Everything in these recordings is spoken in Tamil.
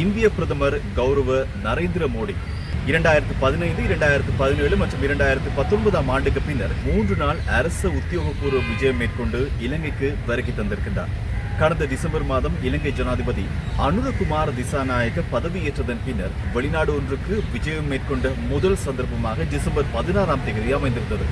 இந்திய பிரதமர் கௌரவ நரேந்திர மோடி. இரண்டாயிரத்து பதினைந்து இரண்டாயிரத்து பதினேழு மற்றும் இரண்டாயிரத்து பத்தொன்பதாம் ஆண்டுக்கு பின்னர் மூன்று நாள் அரசு உத்தியோகபூர்வ விஜயம் மேற்கொண்டு இலங்கைக்கு வருகை தந்திருக்கின்றார். கடந்த டிசம்பர் மாதம் இலங்கை ஜனாதிபதி அனுரகுமார திசாநாயக்க பதவியேற்றதன் பின்னர் வெளிநாடு ஒன்றுக்கு விஜயம் மேற்கொண்ட முதல் சந்தர்ப்பமாக டிசம்பர் பதினாறாம் தேதி அமைந்திருந்தது.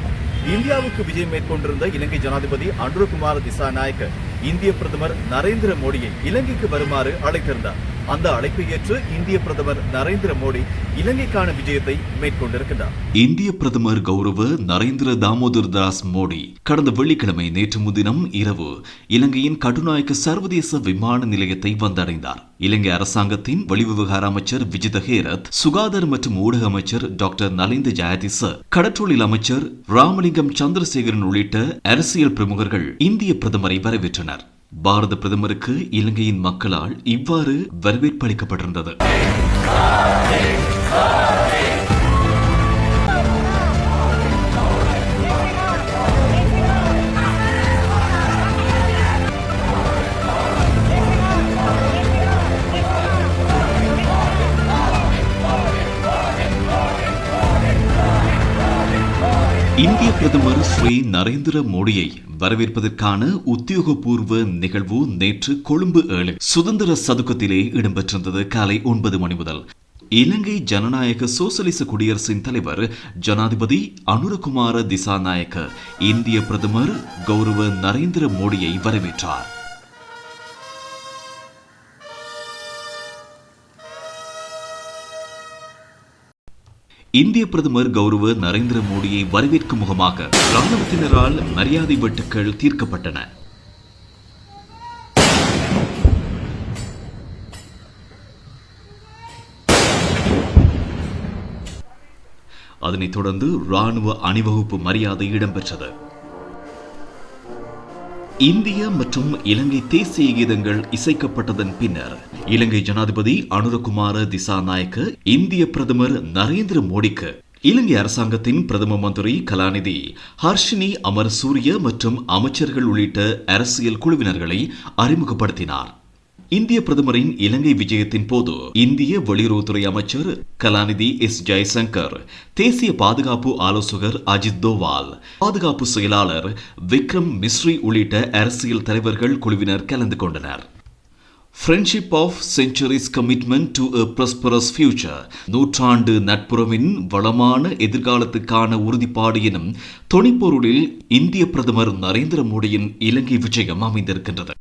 இந்தியாவுக்கு விஜயம் மேற்கொண்டிருந்த இலங்கை ஜனாதிபதி அனுரகுமார் திசாநாயக்க இந்திய பிரதமர் நரேந்திர மோடியை இலங்கைக்கு வருமாறு அழைத்திருந்தார். அந்த அழைப்பை ஏற்று இந்திய பிரதமர் நரேந்திர மோடி இலங்கைக்கான விஜயத்தை மேற்கொண்டிருக்கிறார் இந்திய பிரதமர் கௌரவ நரேந்திர தாமோதர் தாஸ் மோடி கடந்த வெள்ளிக்கிழமை நேற்று முன்தினம் இரவு இலங்கையின் கடுநாயக்க சர்வதேச விமான நிலையத்தை வந்தடைந்தார். இலங்கை அரசாங்கத்தின் வெளிவிவகார அமைச்சர் விஜித ஹேரத் சுகாதார மற்றும் ஊடக அமைச்சர் டாக்டர் நலிந்த ஜெயதிச கடற்றொழில் அமைச்சர் ராமலிங்கம் சந்திரசேகரன் உள்ளிட்ட அரசியல் பிரமுகர்கள் இந்திய பிரதமரை வரவேற்றனர். பாரத பிரதமருக்கு இலங்கையின் மக்களால் இவ்வாறு வரவேற்பு இந்திய பிரதமர் ஸ்ரீ நரேந்திர மோடியை வரவேற்பதற்கான உத்தியோகபூர்வ நிகழ்வு நேற்று கொழும்பு ஏழு சுதந்திர சதுக்கத்திலே இடம்பெற்றிருந்தது காலை ஒன்பது மணி முதல். இலங்கை ஜனநாயக சோசலிச குடியரசின் தலைவர் ஜனாதிபதி அனுரகுமார திசாநாயக்க இந்திய பிரதமர் கௌரவ நரேந்திர மோடியை வரவேற்றார். இந்திய பிரதமர் கௌரவ நரேந்திர மோடியை வரவேற்கும் முகமாக ராணுவத்தினரால் மரியாதை வெட்டுக்கள் தீர்க்கப்பட்டன. அதனைத் தொடர்ந்து ராணுவ அணிவகுப்பு மரியாதை இடம்பெற்றது. இந்திய மற்றும் இலங்கை தேசிய கீதங்கள் இசைக்கப்பட்டதன் பின்னர் இலங்கை ஜனாதிபதி அனுரகுமார திசாநாயக்க இந்திய பிரதமர் நரேந்திர மோடிக்கு இலங்கை அரசாங்கத்தின் பிரதம மந்திரி கலாநிதி ஹர்ஷினி அமரசூரிய மற்றும் அமைச்சர்கள் உள்ளிட்ட அரசியல் குழுவினர்களை அறிமுகப்படுத்தினார். இந்திய பிரதமரின் இலங்கை விஜயத்தின் போது இந்திய வெளியுறவுத்துறை அமைச்சர் கலாநிதி எஸ். ஜெய்சங்கர் தேசிய பாதுகாப்பு ஆலோசகர் அஜித் தோவால் பாதுகாப்பு செயலாளர் விக்ரம் மிஸ்ரி உள்ளிட்ட அரசியல் தலைவர்கள் குழுவினர் கலந்து கொண்டனர். Friendship of centuries commitment to a prosperous future நூற்றாண்டு நட்புறவின் வளமான எதிர்காலத்துக்கான உறுதிப்பாடு எனும் தொனிப்பொருளில் இந்திய பிரதமர் நரேந்திர மோடியின் இலங்கை விஜயம் அமைந்திருக்கின்றது.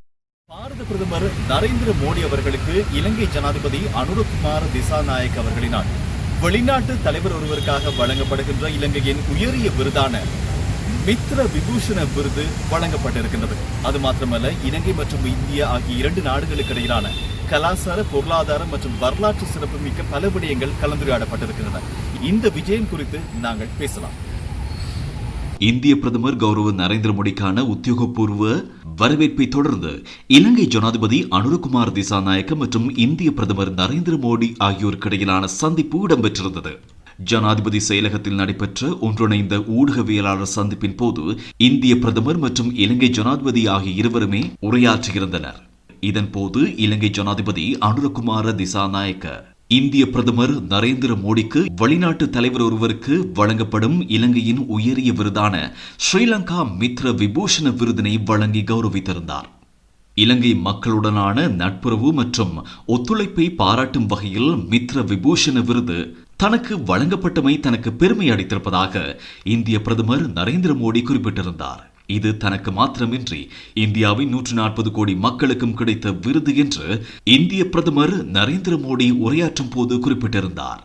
பாரத பிரதமர் நரேந்திர மோடி அவர்களுக்கு இலங்கை ஜனாதிபதி அனுரகுமார் திசாநாயக் அவர்களினால் வெளிநாட்டு தலைவர் ஒருவருக்காக வழங்கப்படுகின்ற இலங்கையின் உயரிய விருதான மித்ர விபூஷண விருது வழங்கப்பட்டிருக்கின்றது. அது மாத்திரமல்ல இலங்கை மற்றும் இந்தியா ஆகிய இரண்டு நாடுகளுக்கு இடையிலான கலாச்சார பொருளாதாரம் மற்றும் வரலாற்று சிறப்புமிக்க பல விடயங்கள் கலந்துரையாடப்பட்டிருக்கின்றன. இந்த விஜயம் குறித்து நாங்கள் பேசலாம். இந்திய பிரதமர் கௌரவ நரேந்திர மோடிக்கான உத்தியோகபூர்வ வரவேற்பை தொடர்ந்து இலங்கை ஜனாதிபதி அனுரகுமார் திசாநாயக்க மற்றும் இந்திய பிரதமர் நரேந்திர மோடி ஆகியோருக்கிடையிலான சந்திப்பு இடம்பெற்றிருந்தது. ஜனாதிபதி செயலகத்தில் நடைபெற்ற ஒன்றிணைந்த ஊடகவியலாளர் சந்திப்பின் போது இந்திய பிரதமர் மற்றும் இலங்கை ஜனாதிபதி ஆகிய இருவருமே உரையாற்றியிருந்தனர். இதன்போது இலங்கை ஜனாதிபதி அனுரகுமார திசாநாயக்க இந்திய பிரதமர் நரேந்திர மோடிக்கு வெளிநாட்டு தலைவர் ஒருவருக்கு வழங்கப்படும் இலங்கையின் உயரிய விருதான ஸ்ரீலங்கா மித்ர விபூஷண விருதினை வழங்கி கௌரவித்திருந்தார். இலங்கை மக்களுடனான நட்புறவு மற்றும் ஒத்துழைப்பை பாராட்டும் வகையில் மித்ர விபூஷண விருது தனக்கு வழங்கப்பட்டமை தனக்கு பெருமை அளித்திருப்பதாக இந்திய பிரதமர் நரேந்திர மோடி குறிப்பிட்டிருந்தார். இது தனக்கு மாத்திரமின்றி இந்தியாவின் நூற்று நாற்பது கோடி மக்களுக்கும் கிடைத்த விருது என்று இந்திய பிரதமர் நரேந்திர மோடி உரையாற்றும் போது குறிப்பிட்டிருந்தார்.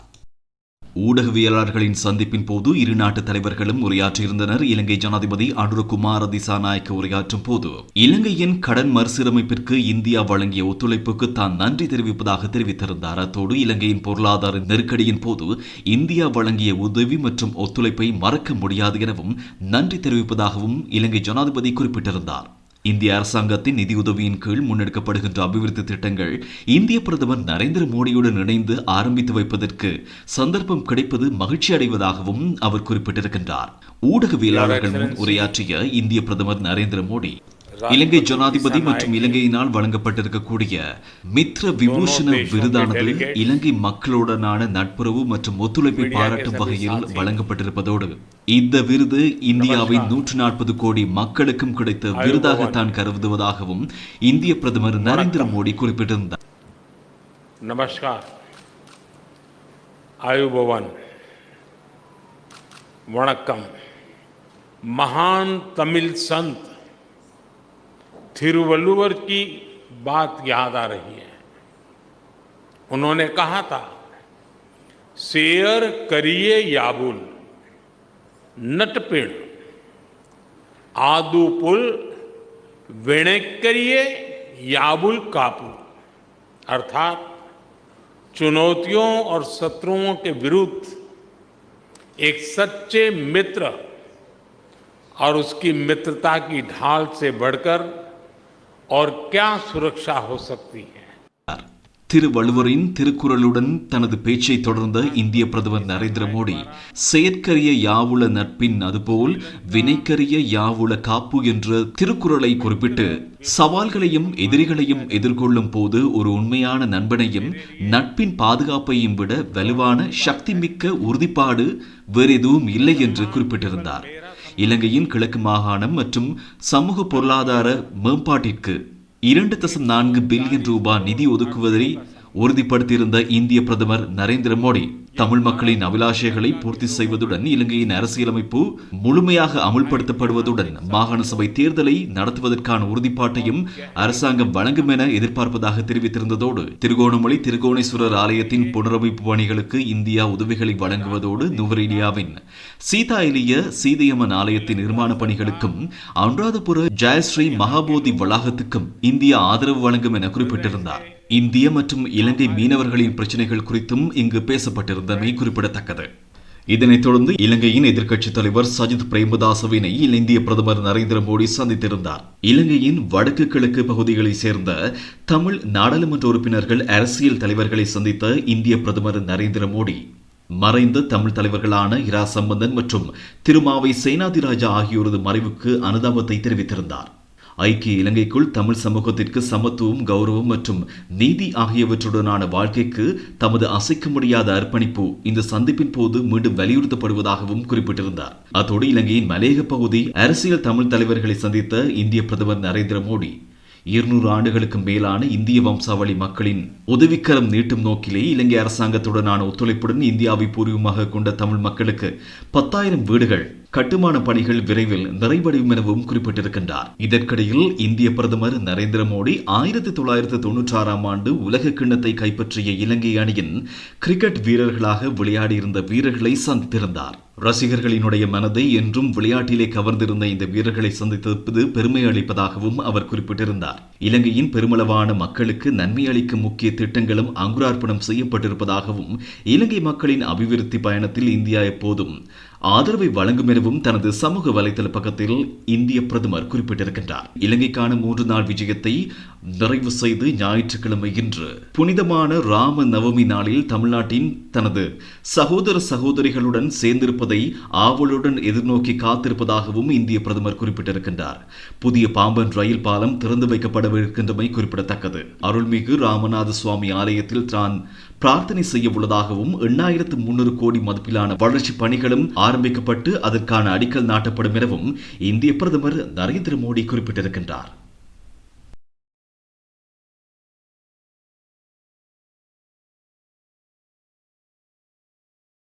ஊடகவியலாளர்களின் சந்திப்பின் போது இரு நாட்டு தலைவர்களும் உரையாற்றியிருந்தனர். இலங்கை ஜனாதிபதி அனுரகுமார திசாநாயக்க உரையாற்றும் போது இலங்கையின் கடன் மறுசீரமைப்பிற்கு இந்தியா வழங்கிய ஒத்துழைப்புக்கு தான் நன்றி தெரிவிப்பதாக தெரிவித்திருந்தார். அத்தோடு இலங்கையின் பொருளாதார நெருக்கடியின் போது இந்தியா வழங்கிய உதவி மற்றும் ஒத்துழைப்பை மறக்க முடியாது எனவும் நன்றி தெரிவிப்பதாகவும் இலங்கை ஜனாதிபதி குறிப்பிட்டிருந்தார். இந்திய அரசாங்கத்தின் நிதியுதவியின் கீழ் முன்னெடுக்கப்படுகின்ற அபிவிருத்தி திட்டங்கள் இந்திய பிரதமர் நரேந்திர மோடியுடன் இணைந்து ஆரம்பித்து வைப்பதற்கு சந்தர்ப்பம் கிடைப்பது மகிழ்ச்சி அடைவதாகவும் அவர் குறிப்பிட்டிருக்கின்றார். ஊடகவியலாளர்கள் முன் உரையாற்றிய இந்திய பிரதமர் நரேந்திர மோடி இலங்கை ஜனாதிபதி மற்றும் இலங்கையினால் வழங்கப்பட்டிருக்கக்கூடிய மித்ர விபூஷண விருதானது இலங்கை மக்களுடனான நட்புறவு மற்றும் ஒத்துழைப்பை பாராட்டும் வகையில் வழங்கப்பட்டிருப்பதோடு இந்த விருது இந்தியாவின் நூற்று நாற்பது கோடி மக்களுக்கும் கிடைத்த விருதாக தான் கருதுவதாகவும் இந்திய பிரதமர் நரேந்திர மோடி குறிப்பிட்டிருந்தார். நமஸ்கார் வணக்கம் மகான் தமிழ் சந்த் थिरुवल्लुवर की बात याद आ रही है। उन्होंने कहा था, शेयर करिए याबुल नटपिण आदुपुल वेणेक्करिए याबुल कापू। अर्थात चुनौतियों और शत्रुओं के विरुद्ध एक सच्चे मित्र और उसकी मित्रता की ढाल से बढ़कर और क्या सुरक्षा हो सकती है திருவள்ளுவரின் திருக்குறளுடன் தனது பேச்சை தொடர்ந்த இந்திய பிரதமர் நரேந்திர மோடி செயற்கரிய யாவுல நட்பின் அதுபோல் வினைக்கரிய யாவுல காப்பு என்ற திருக்குறளை குறிப்பிட்டு சவால்களையும் எதிரிகளையும் எதிர்கொள்ளும் போது ஒரு உண்மையான நண்பனையும் நட்பின் பாதுகாப்பையும் விட வலுவான சக்திமிக்க உறுதிப்பாடு வேறு எதுவும் இல்லை என்று குறிப்பிட்டிருந்தார் இலங்கையின் கிழக்கு மாகாணம் மற்றும் சமூக பொருளாதார மேம்பாட்டிற்கு இரண்டு தசம் நான்கு பில்லியன் ரூபாய் நிதி ஒதுக்குவதை உறுதிப்படுத்தியிருந்த இந்திய பிரதமர் நரேந்திர மோடி. தமிழ் மக்களின் அபிலாஷைகளை பூர்த்தி செய்வதுடன் இலங்கையின் அரசியலமைப்பு முழுமையாக அமுல்படுத்தப்படுவதுடன் மாகாண சபை தேர்தலை நடத்துவதற்கான உறுதிப்பாட்டையும் அரசாங்கம் வழங்கும் என எதிர்பார்ப்பதாக தெரிவித்திருந்ததோடு திருகோணமலை திருகோணேஸ்வரர் ஆலயத்தின் புனரமைப்பு பணிகளுக்கு இந்தியா உதவிகளை வழங்குவதோடு நுவரேலியாவின் சீதா எலிய சீதையம்மன் ஆலயத்தின் நிர்மாண பணிகளுக்கும் அனுராதபுர ஜெயஸ்ரீ மகாபோதி வளாகத்துக்கும் இந்தியா ஆதரவு வழங்கும் என குறிப்பிட்டிருந்தார். இந்திய மற்றும் இலங்கை மீனவர்களின் பிரச்சனைகள் குறித்தும் இங்கு பேசப்பட்டிருந்தமை குறிப்பிடத்தக்கது. இதனைத் தொடர்ந்து இலங்கையின் எதிர்க்கட்சித் தலைவர் சஜித் பிரேமதாசவினை இந்திய பிரதமர் நரேந்திர மோடி சந்தித்திருந்தார். இலங்கையின் வடக்கு கிழக்கு பகுதிகளைச் சேர்ந்த தமிழ் நாடாளுமன்ற உறுப்பினர்கள் அரசியல் தலைவர்களை சந்தித்த இந்திய பிரதமர் நரேந்திர மோடி மறைந்த தமிழ் தலைவர்களான இரா சம்பந்தன் மற்றும் திருமாவை சேனாதிராஜா ஆகியோரது மறைவுக்கு அனுதாபத்தை தெரிவித்திருந்தார். ஐக்கிய இலங்கைக்குள் தமிழ் சமூகத்திற்கு சமத்துவம் கௌரவம் மற்றும் நீதி ஆகியவற்றுடனான வாழ்க்கைக்கு தமது அசைக்க முடியாத அர்ப்பணிப்பு இந்த சந்திப்பின் போது மீண்டும் வலியுறுத்தப்படுவதாகவும் குறிப்பிட்டிருந்தார். அத்தோடு இலங்கையின் மலையக பகுதி அரசியல் தமிழ் தலைவர்களை சந்தித்த இந்திய பிரதமர் நரேந்திர மோடி இருநூறு ஆண்டுகளுக்கு மேலான இந்திய வம்சாவளி மக்களின் உதவிக்கரம் நீட்டும் நோக்கிலே இலங்கை அரசாங்கத்துடனான ஒத்துழைப்புடன் இந்தியாவை பூர்வமாக கொண்ட தமிழ் மக்களுக்கு பத்தாயிரம் வீடுகள் கட்டுமான பணிகள் விரைவில் நிறைவடையும் எனவும் குறிப்பிட்டிருக்கின்றார். இதற்கிடையில் இந்திய பிரதமர் நரேந்திர மோடி ஆயிரத்தி தொள்ளாயிரத்தி தொன்னூற்றி ஆறாம் ஆண்டு உலக கிண்ணத்தை கைப்பற்றிய இலங்கை அணியின் கிரிக்கெட் வீரர்களாக விளையாடியிருந்த வீரர்களை சந்தித்திருந்தார். ரசிகர்களினுடைய மனதை என்றும் விளையாட்டிலே கவர்ந்திருந்த இந்த வீரர்களை சந்தித்திருப்பது பெருமை அளிப்பதாகவும் அவர் குறிப்பிட்டிருந்தார். இலங்கையின் பெருமளவான மக்களுக்கு நன்மை அளிக்கும் முக்கிய திட்டங்களும் அங்குரார்ப்பணம் செய்யப்பட்டிருப்பதாகவும் இலங்கை மக்களின் அபிவிருத்தி பயணத்தில் இந்தியா எப்போதும் ஆதரவை வழங்கும் எனவும் தனது சமூக வலைதள பக்கத்தில் இந்திய பிரதமர் குறிப்பிட்டிருக்கின்றார். இலங்கைக்கான மூன்று நாள் விஜயத்தை நிறைவு செய்து ஞாயிற்றுக்கிழமை இன்று புனிதமான ராம நவமி நாளில் தமிழ்நாட்டின் தனது சகோதர சகோதரிகளுடன் சேர்ந்திருப்பதை ஆவலுடன் எதிர்நோக்கி காத்திருப்பதாகவும் இந்திய பிரதமர் குறிப்பிட்டிருக்கின்றார். புதிய பாம்பன் ரயில் பாலம் திறந்து வைக்கப்படவிருக்கின்றமை குறிப்பிடத்தக்கது. அருள்மிகு ராமநாத சுவாமி ஆலயத்தில் தான் பிரார்த்தனை செய்ய உள்ளதாகவும் எண்ணாயிரத்து முன்னூறு கோடி மதிப்பிலான வளர்ச்சி பணிகளும் ஆரம்பிக்கப்பட்டு அதற்கான அடிக்கல் நாட்டப்படும் எனவும் இந்திய பிரதமர் நரேந்திர மோடி குறிப்பிட்டிருக்கின்றார்.